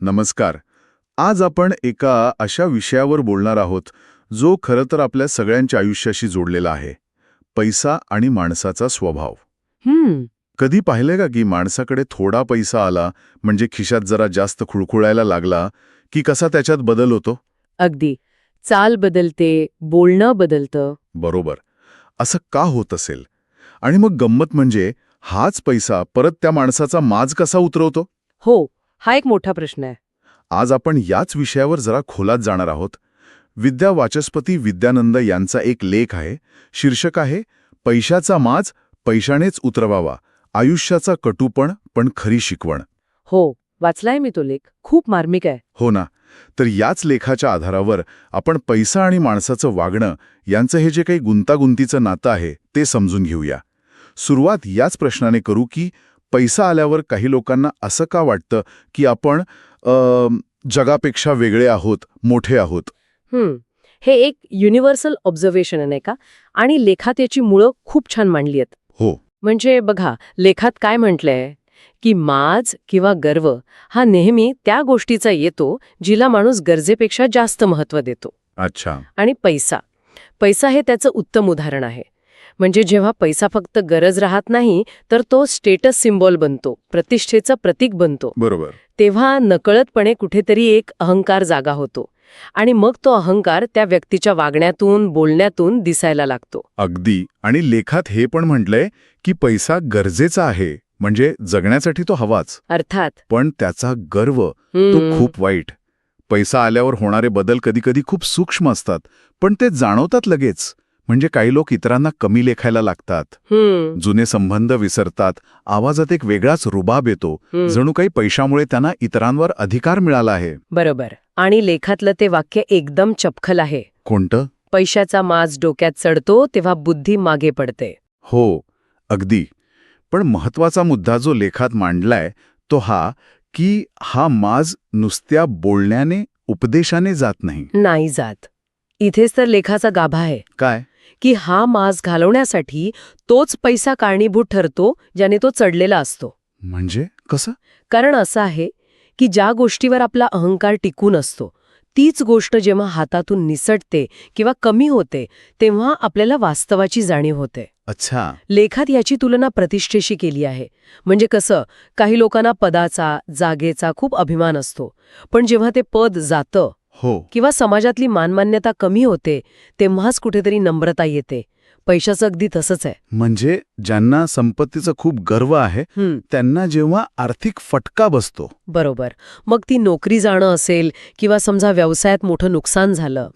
नमस्कार. आज आपण एका अशा विषयावर बोलणार आहोत जो खरं तर आपल्या खुळ्यांच्या आयुष्याशी जोडलेला आहे. पैसा आणि माणसाचा स्वभाव. हम्म. कधी पाहिलंय का की माणसाकडे थोडा पैसा आला म्हणजे खिशात जरा जास्त खुळखुळायला लागला की कसा त्याच्यात बदल होतो? अगदी. चाल बदलते बोलणं बदलतं. बरोबर. असं का होत असेल? आणि मग गंमत म्हणजे हाच पैसा परत त्या माणसाचा माज कसा उतरवतो? हो. हा एक मोठा प्रश्न आहे. आज आपण याच विषयावर जरा खोलात जाणार आहोत. विद्या वाचस्पती विद्यानंद यांचा एक लेख आहे. शीर्षक आहे पैशाचा माज पैशानेच उतरवावा. आयुष्याचा कटूपण पण खरी शिकवण. हो वाचलाय मी तो लेख. खूप मार्मिक आहे. हो ना. तर याच लेखाच्या आधारावर आपण पैसा आणि माणसाचं वागणं यांचं हे जे काही गुंतागुंतीचं नातं आहे ते समजून घेऊया. सुरुवात याच प्रश्नाने करू की पैसा आल्यावर काही लोकांना असं का वाटतं की आपण जगापेक्षा वेगळे आहोत मोठे आहोत? हम्म. हे एक युनिव्हर्सल ऑब्झर्वेशन आहे का? आणि लेखात याची मुळं खूप छान मांडली आहेत. हो. म्हणजे बघा लेखात काय म्हटलंय? की माज किंवा गर्व हा नेहमी त्या गोष्टीचा येतो जिला माणूस गरजेपेक्षा जास्त महत्त्व देतो. अच्छा. आणि पैसा. पैसा हे त्याचं उत्तम उदाहरण आहे. म्हणजे जेव्हा पैसा फक्त गरज राहत नाही तर तो स्टेटस सिम्बॉल बनतो प्रतिष्ठेचं प्रतीक बनतो. बरोबर. तेव्हा नकळतपणे कुठेतरी एक अहंकार जागा होतो. आणि मग तो अहंकार त्या व्यक्तीच्या वागण्यातून बोलण्यातून दिसायला लागतो. अगदी. आणि लेखात हे पण म्हटलंय की पैसा गरजेचा आहे म्हणजे जगण्यासाठी तो हवाच. अर्थात. पण त्याचा गर्व तो खूप वाईट. पैसा आल्यावर होणारे बदल कधीकधी खूप सूक्ष्म असतात पण ते जाणवतात लगेच. म्हणजे काही लोक इतरांना कमी लेखायला लागतात. जुने संबंध विसरतात आवाजात एक वेगळाच रुबाब येतो. जणू काही पैशामुळे त्यांना इतरांवर अधिकार मिळाला आहे. बरोबर. आणि लेखातलं ते वाक्य एकदम चपखल आहे. कोणतं? पैशाचा माज डोक्यात चढतो तेव्हा बुद्धी मागे पडते. हो अगदी. पण महत्त्वाचा मुद्दा जो लेखात मांडलाय तो हा की हा माज नुसत्या बोलण्याने उपदेशाने जात नाही. नाही जात. इथेच तर लेखाचा गाभा आहे. काय? की हा माज घालवण्यासाठी तोच पैसा कारणीभूत ठरतो ज्याने तो चढलेला असतो. म्हणजे? कसं? कारण असं आहे की ज्या गोष्टीवर आपला अहंकार टिकून असतो तीच गोष्ट जेव्हा हातातून निसटते किंवा कमी होते तेव्हा आपल्याला वास्तवाची जाणीव होते. अच्छा. लेखात याची तुलना प्रतिष्ठेशी केली आहे. म्हणजे कसं काही लोकांना पदाचा जागेचा खूप अभिमान असतो. पण जेव्हा ते पद जातं हो. किंवा समाजातली मानमान्यता कमी होते तेव्हाच कुठेतरी नम्रता येते. पैशाचं अगदी तसंच आहे. म्हणजे ज्यांना संपत्तीचा खूप गर्व आहे त्यांना जेव्हा आर्थिक फटका बसतो. बरोबर. मग ती नोकरी जाणं असेल किंवा समजा व्यवसायात मोठं नुकसान झालं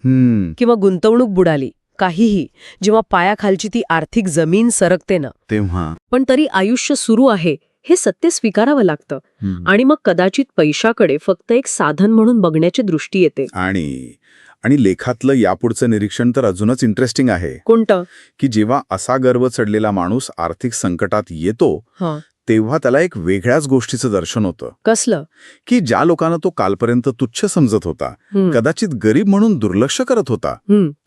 किंवा गुंतवणूक बुडाली काहीही जेव्हा पायाखालची ती आर्थिक जमीन सरकते ना. तेव्हा. पण तरी आयुष्य सुरू आहे हे सत्य स्वीकारावं लागतं. आणि मग कदाचित पैशाकडे फक्त एक साधन म्हणून बघण्याची दृष्टी येते. आणि आणि लेखातलं यापुढचं निरीक्षण तर अजूनच इंटरेस्टिंग आहे. कोणतं? की जेव्हा असा गर्व चढलेला माणूस आर्थिक संकटात येतो हा. तेव्हा त्याला एक वेगळ्याच गोष्टीचं दर्शन होतं. कसलं? की ज्या लोकांना तो कालपर्यंत तुच्छ समजत होता कदाचित गरीब म्हणून दुर्लक्ष करत होता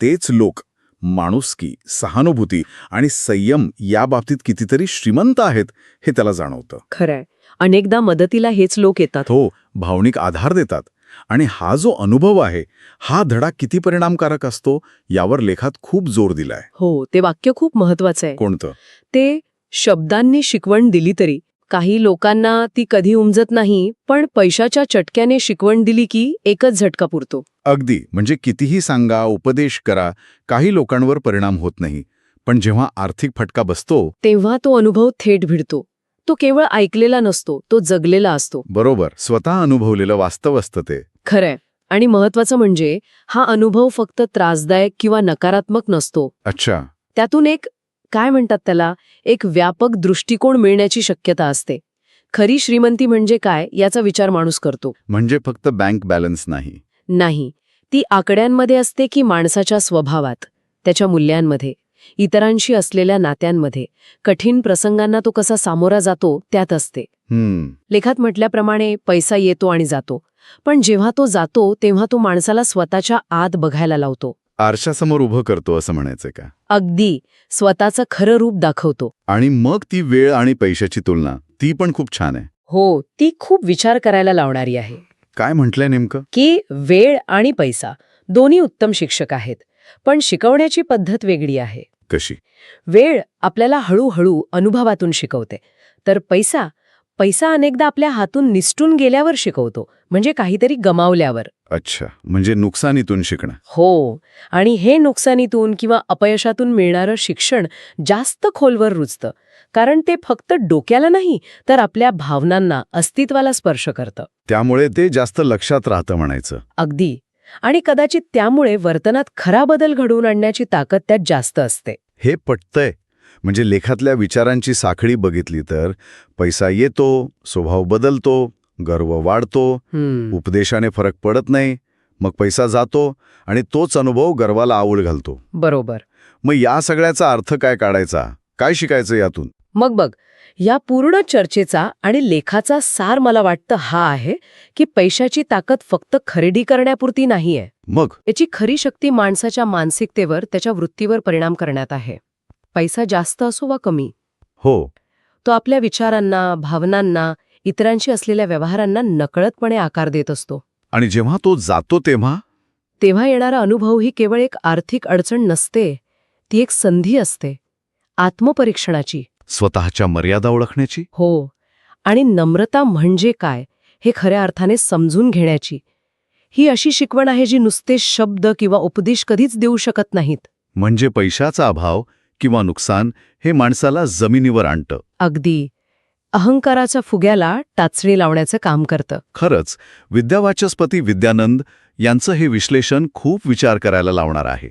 तेच लोक माणुसकी सहानुभूती आणि संयम या बाबतीत कितीतरी श्रीमंत आहेत हे त्याला जाणवतं. खरंय. अनेकदा मदतीला हेच लोक येतात. तो भावनिक आधार देतात. आणि हा जो अनुभव आहे हा धडा किती परिणामकारक असतो यावर लेखात खूप जोर दिलाय. हो ते वाक्य खूप महत्वाचं आहे. कोणतं? ते शब्दांनी शिकवण दिली तरी काही लोकांना ती कधी उमजत नाही पण पैशाच्या चटक्याने शिकवण दिली की एकच झटका पुरतो. अगदी. म्हणजे कितीही सांगा उपदेश करा काही लोकांवर परिणाम होत नाही. पण जेव्हा आर्थिक फटका बसतो तेव्हा तो अनुभव थेट भिडतो. तो केवळ ऐकलेला नसतो तो जगलेला असतो. बरोबर. स्वतः अनुभवलेलं वास्तव असतं ते. खरंय. आणि महत्वाचं म्हणजे हा अनुभव फक्त त्रासदायक किंवा नकारात्मक नसतो. अच्छा. त्यातून एक काय म्हणतात त्याला? एक व्यापक दृष्टिकोन मिळण्याची शक्यता असते. खरी श्रीमंती म्हणजे काय याचा विचार माणूस करतो. म्हणजे फक्त बँक बॅलन्स नाही. नाही. ती आकड्यांमध्ये असते की माणसाच्या स्वभावात त्याच्या मूल्यांमध्ये इतरांशी असलेल्या नात्यांमध्ये. कठीण प्रसंगांना तो कसा सामोरा जातो त्यात असते. हम्म. लेखात म्हटल्याप्रमाणे पैसा येतो आणि जातो. पण जेव्हा तो जातो तेव्हा तो माणसाला स्वतःच्या आत बघायला लावतो. आरशासमोर उभं करतो असं म्हणायचं का? अगदी. स्वतःचं खरं रूप दाखवतो. आणि मग ती वेळ आणि पैशाची तुलना ती पण खूप छान आहे. हो ती खूप विचार करायला लावणारी आहे. काय म्हटलंय नेमकं? की वेळ आणि पैसा दोन्ही उत्तम शिक्षक आहेत पण शिकवण्याची पद्धत वेगळी आहे. कशी? वेळ आपल्याला हळूहळू अनुभवातून शिकवते. तर पैसा पैसा अनेकदा आपल्या हातून निसटून गेल्यावर शिकवतो म्हणजे काहीतरी गमावल्यावर. अच्छा म्हणजे नुकसानीतून शिकणं. हो आणि हे नुकसानीतून किंवा अपयशातून मिळणारं शिक्षण जास्त खोलवर रुजतं. कारण ते फक्त डोक्याला नाही तर आपल्या भावनांना अस्तित्वाला स्पर्श करतं. त्यामुळे ते जास्त लक्षात राहतं म्हणायचं. अगदी. आणि कदाचित त्यामुळे वर्तनात खरा बदल घडवून आणण्याची ताकद त्यात जास्त असते. हे पटतंय. म्हणजे लेखातल्या विचारांची साखळी बघितली तर पैसा येतो स्वभाव बदलतो गर्व वाढतो उपदेशाने फरक पडत नाही मग पैसा जातो आणि तोच अनुभव गर्वाला आवळ घालतो. बरोबर. मग या सगळ्याचा अर्थ काय काढायचा? काय शिकायचं यातून? मग बघ या पूर्ण चर्चेचा आणि लेखाचा सार मला वाटतं हा आहे की पैशाची ताकद फक्त खरेदी करण्यापुरती नाहीये. मग? याची खरी शक्ती माणसाच्या मानसिकतेवर त्याच्या वृत्तीवर परिणाम करण्यात आहे. पैसा जास्त असो वा कमी? हो. तो आपल्या विचारांना भावनांना इतरांशी असलेल्या व्यवहारांना नकळतपणे आकार देत असतो. आणि जेव्हा तो जातो तेव्हा? तेव्हा येणारा अनुभव ही केवळ एक आर्थिक अडचण नसते ती एक संधी असते. आत्मपरीक्षणाची. स्वतःच्या मर्यादा ओळखण्याची? हो. आणि नम्रता म्हणजे काय हे खऱ्या अर्थाने समजून घेण्याची. ही अशी शिकवण आहे जी नुसते शब्द किंवा उपदेश कधीच देऊ शकत नाहीत. म्हणजे पैशाचा अभाव किंवा नुकसान हे माणसाला जमिनीवर आणतं. अगदी. अहंकाराच्या फुग्याला टाचणी लावण्याचं काम करतं. खरंच विद्यावाचस्पती विद्यानंद यांचं हे विश्लेषण खूप विचार करायला लावणार आहे.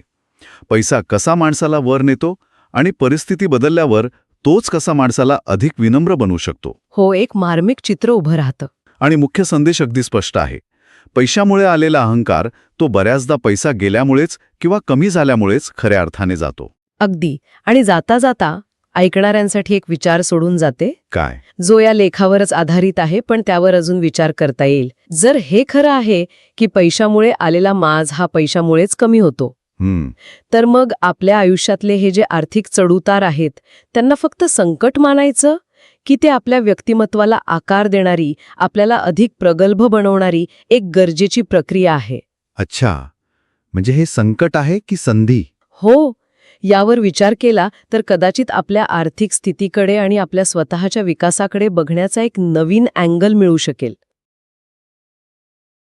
पैसा कसा माणसाला वर नेतो आणि परिस्थिती बदलल्यावर तोच कसा माणसाला अधिक विनम्र बनवू शकतो? हो एक मार्मिक चित्र उभं राहतं. आणि मुख्य संदेश अगदी स्पष्ट आहे. पैशामुळे आलेला अहंकार तो बऱ्याचदा पैसा गेल्यामुळेच किंवा कमी झाल्यामुळेच खऱ्या अर्थाने जातो. अगदी. आणि जाता जाता ऐकणाऱ्यांसाठी एक विचार सोडून जाते. काय? जो या लेखावरच आधारित आहे पण त्यावर अजून विचार करता येईल. जर हे खरं आहे की पैशामुळे आलेला माज हा पैशामुळेच कमी होतो हम्म. तर मग आपल्या आयुष्यातले हे जे आर्थिक चढउतार आहेत त्यांना फक्त संकट मानायचं? की ते आपल्या व्यक्तिमत्वाला आकार देणारी आपल्याला अधिक प्रगल्भ बनवणारी एक गरजेची प्रक्रिया आहे? अच्छा. म्हणजे हे संकट आहे की संधी? हो. यावर विचार केला तर कदाचित आपल्या आर्थिक स्थितीकडे आणि आपल्या स्वतःच्या विकासाकडे बघण्याचा एक नवीन अँगल मिळू शकेल.